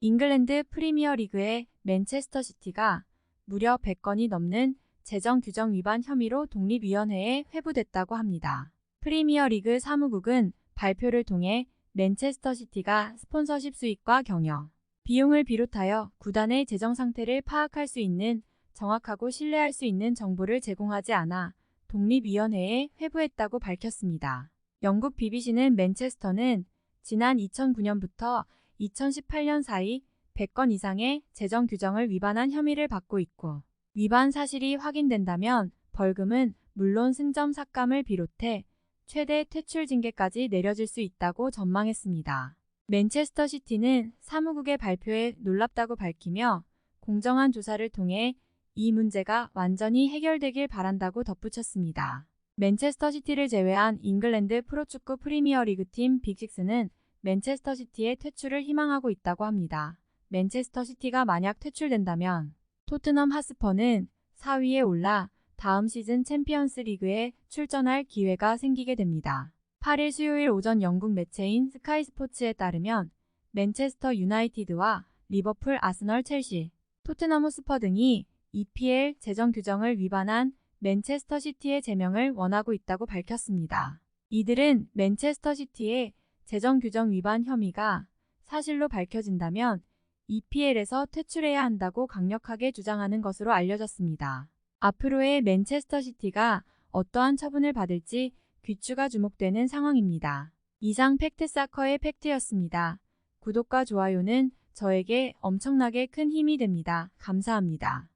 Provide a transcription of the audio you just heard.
잉글랜드 프리미어 리그의 맨체스터 시티가 무려 100건이 넘는 재정 규정 위반 혐의로 독립위원회에 회부됐다고 합니다. 프리미어 리그 사무국은 발표를 통해 맨체스터 시티가 스폰서십 수익과 경영, 비용을 비롯하여 구단의 재정 상태를 파악할 수 있는 정확하고 신뢰할 수 있는 정보를 제공하지 않아 독립위원회에 회부했다고 밝혔습니다. 영국 BBC는 맨체스터는 지난 2009년부터 2018년 사이 100건 이상의 재정 규정을 위반한 혐의를 받고 있고 위반 사실이 확인된다면 벌금은 물론 승점 삭감을 비롯해 최대 퇴출 징계까지 내려질 수 있다고 전망했습니다. 맨체스터 시티는 사무국의 발표에 놀랍다고 밝히며 공정한 조사를 통해 이 문제가 완전히 해결되길 바란다고 덧붙였습니다. 맨체스터 시티를 제외한 잉글랜드 프로축구 프리미어리그 팀 빅식스는 맨체스터 시티의 퇴출을 희망하고 있다고 합니다. 맨체스터 시티가 만약 퇴출된다면 토트넘 하스퍼는 4위에 올라 다음 시즌 챔피언스 리그에 출전할 기회가 생기게 됩니다. 8일 수요일 오전 영국 매체인 스카이 스포츠에 따르면 맨체스터 유나이티드와 리버풀, 아스널, 첼시, 토트넘 호스퍼 등이 EPL 재정 규정을 위반한 맨체스터 시티의 제명을 원하고 있다고 밝혔습니다. 이들은 맨체스터 시티의 재정 규정 위반 혐의가 사실로 밝혀진다면 EPL에서 퇴출해야 한다고 강력하게 주장하는 것으로 알려졌습니다. 앞으로의 맨체스터 시티가 어떠한 처분을 받을지 귀추가 주목되는 상황입니다. 이상 팩트사커의 팩트였습니다. 구독과 좋아요는 저에게 엄청나게 큰 힘이 됩니다. 감사합니다.